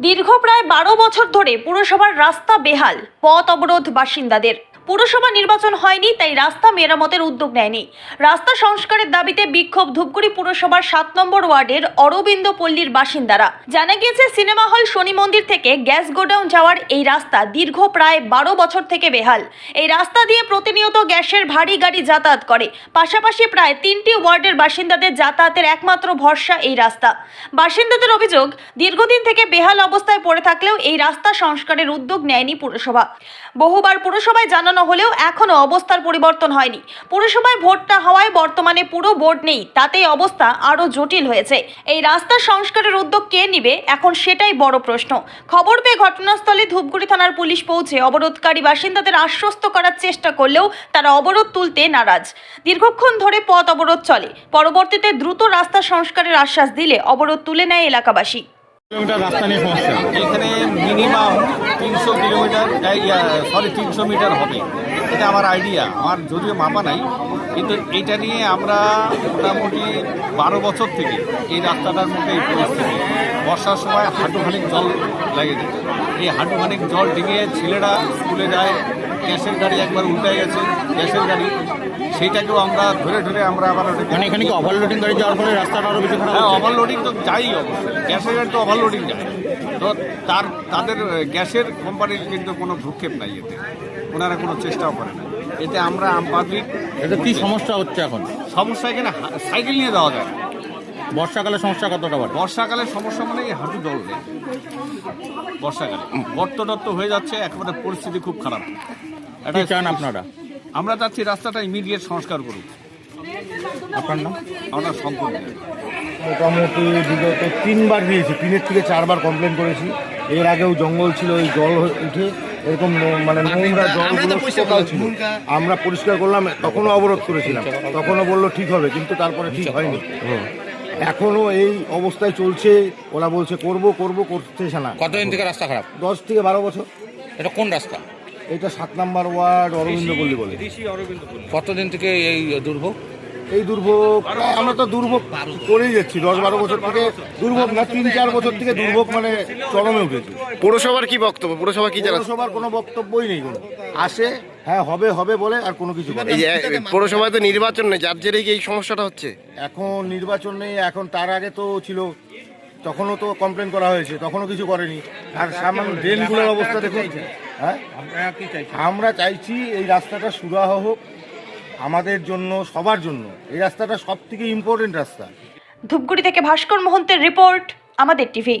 দীর্ঘ প্রায় বারো বছর ধরে পুরসভার রাস্তা বেহাল পথ অবরোধ বাসিন্দাদের। পুরসভা নির্বাচন হয়নি, তাই রাস্তা মেরামতের উদ্যোগ নেয়নি। রাস্তা সংস্কারের দাবিতে বিক্ষোভ ধূপগুড়ি পুরসভার সাত নম্বর ওয়ার্ডের অরবিন্দ পল্লীর বাসিন্দারা। জানা গিয়েছে, সিনেমা হল শনি মন্দির থেকে গ্যাস গোডাউন যাওয়ার এই রাস্তা দীর্ঘ প্রায় বারো বছর থেকে বেহাল। এই রাস্তা দিয়ে প্রতিনিয়ত গ্যাসের ভারী গাড়ি যাতায়াত করে। পাশাপাশি প্রায় তিনটি ওয়ার্ডের বাসিন্দাদের যাতায়াতের একমাত্র ভরসা এই রাস্তা। বাসিন্দাদের অভিযোগ, দীর্ঘদিন থেকে বেহাল অবস্থায় পড়ে থাকলেও এই রাস্তা সংস্কারের উদ্যোগ নেয়নি পুরসভা। বহুবার পুরসভায় জানানো হলেও এখনও অবস্থার পরিবর্তন হয়নি। পুরসভায় ভোটটা হওয়ায় বর্তমানে পুরো বোর্ড নেই, তাতেই অবস্থা আরও জটিল হয়েছে। এই রাস্তা সংস্কারের উদ্যোগ কে নিবে, এখন সেটাই বড় প্রশ্ন। খবর পেয়ে ঘটনাস্থলে ধূপগুড়ি থানার পুলিশ পৌঁছে অবরোধকারী বাসিন্দাদের আশ্বস্ত করার চেষ্টা করলেও তারা অবরোধ তুলতে নারাজ। দীর্ঘক্ষণ ধরে পথ অবরোধ চলে, পরবর্তীতে দ্রুত রাস্তা সংস্কারের আশ্বাস দিলে অবরোধ তুলে নেয় এলাকাবাসী। কিলোমিটার রাস্তা সমস্যা এখানে মিনিমাম তিনশো কিলোমিটার সরি তিনশো মিটার হবে। এটা আমার আইডিয়া আমার যদিও মাপা নাই, কিন্তু এইটা নিয়ে আমরা মোটামুটি বারো বছর থেকে এই রাস্তাটার মধ্যে এই পরিস্থিতি। বর্ষার সময় হাঁটুখানিক জল লাগে যায় এই হাঁটুখানিক জল ডিঙে ছেলেরা স্কুলে যায়, গ্যাসের গাড়ি একবার উল্টে গেছে, গ্যাসের গাড়ি সেইটাকেও আমরা ধরে ধরে আমরা আবার মানে এখানে কি ওভারলোডিং গাড়ি যাওয়ার ফলে রাস্তাটা আরও বেশি খারাপ হ্যাঁ? ওভারলোডিং তো যাই অবশ্যই গ্যাসের গাড়ি তো ওভারলোডিং যায়। তো তার তাদের গ্যাসের কোম্পানির কিন্তু কোনো ভ্রুক্ষেপ নাই এতে। ওনারা কোনো চেষ্টাও করে না। এতে আমরা আম পাবলিক এটা কি সমস্যা হচ্ছে এখন? সমস্যা এখানে সাইকেল নিয়ে যাওয়া যায়। বর্ষাকালে সমস্যা কতটা বাড়ে বর্ষাকালে সমস্যা মানে এই হাঁটু জল নেই। বর্ষাকালে। গর্ত টর্ত হয়ে যাচ্ছে একেবারে পরিস্থিতি খুব খারাপ। এটা চান আপনারা? আমরা চাচ্ছি রাস্তাটা ইমিডিয়েট সংস্কার করুক। আপনার নাম? আমরা সম্পূর্ণ। মোটামুটি বিগত তিনবার দিয়েছি তিনের থেকে চারবার কমপ্লেন করেছি। এর আগেও জঙ্গল ছিল ওই জল হয়ে উঠে এরকম মানে নোংরা জলগুলো ছিল। আমরা পরিষ্কার করলাম তখনও অবরোধ করেছিলাম। তখনও বলল ঠিক হবে কিন্তু তারপরে ঠিক হয়নি। এখনও এই অবস্থায় চলছে ওরা বলছে করব করব করতেছে না। কতদিন থেকে রাস্তা খারাপ? দশ থেকে বারো বছর। এটা কোন রাস্তা? এটা সাত নাম্বার ওয়ার্ড অরবিন্দ পল্লী বলে। কতদিন থেকে এই দুর্ভোগ? এই দুর্ভোগ প্রায় আমরা তো দুর্ভোগ করেই যাচ্ছি দশ বারো বছর থেকে দুর্ভোগ না তিন চার বছর থেকে দুর্ভোগ মানে চরমে উঠেছে। পৌরসভার কি বক্তব্য? পৌরসভা কি পৌরসভার কোনো বক্তব্যই নেই কোনো। আসে? হ্যাঁ হবে হবে বলে আর কোনো কিছু পৌরসভায় তো নির্বাচন নেই যার জেরেই এই সমস্যাটা হচ্ছে? এখন নির্বাচন নেই এখন তার আগে তো ছিল তখনও তো কমপ্লেন করা হয়েছে তখনও কিছু করেনি। আর সামান্য ড্রেনগুলোর অবস্থা দেখুন। হ্যাঁ? আমরা চাইছি? এই রাস্তাটা সুরাহ হোক আমাদের জন্য সবার জন্য। এই রাস্তাটা সব থেকে ইম্পর্টেন্ট রাস্তা। ধূপগুড়ি থেকে ভাস্কর মোহন্তের রিপোর্ট আমাদের টিভি।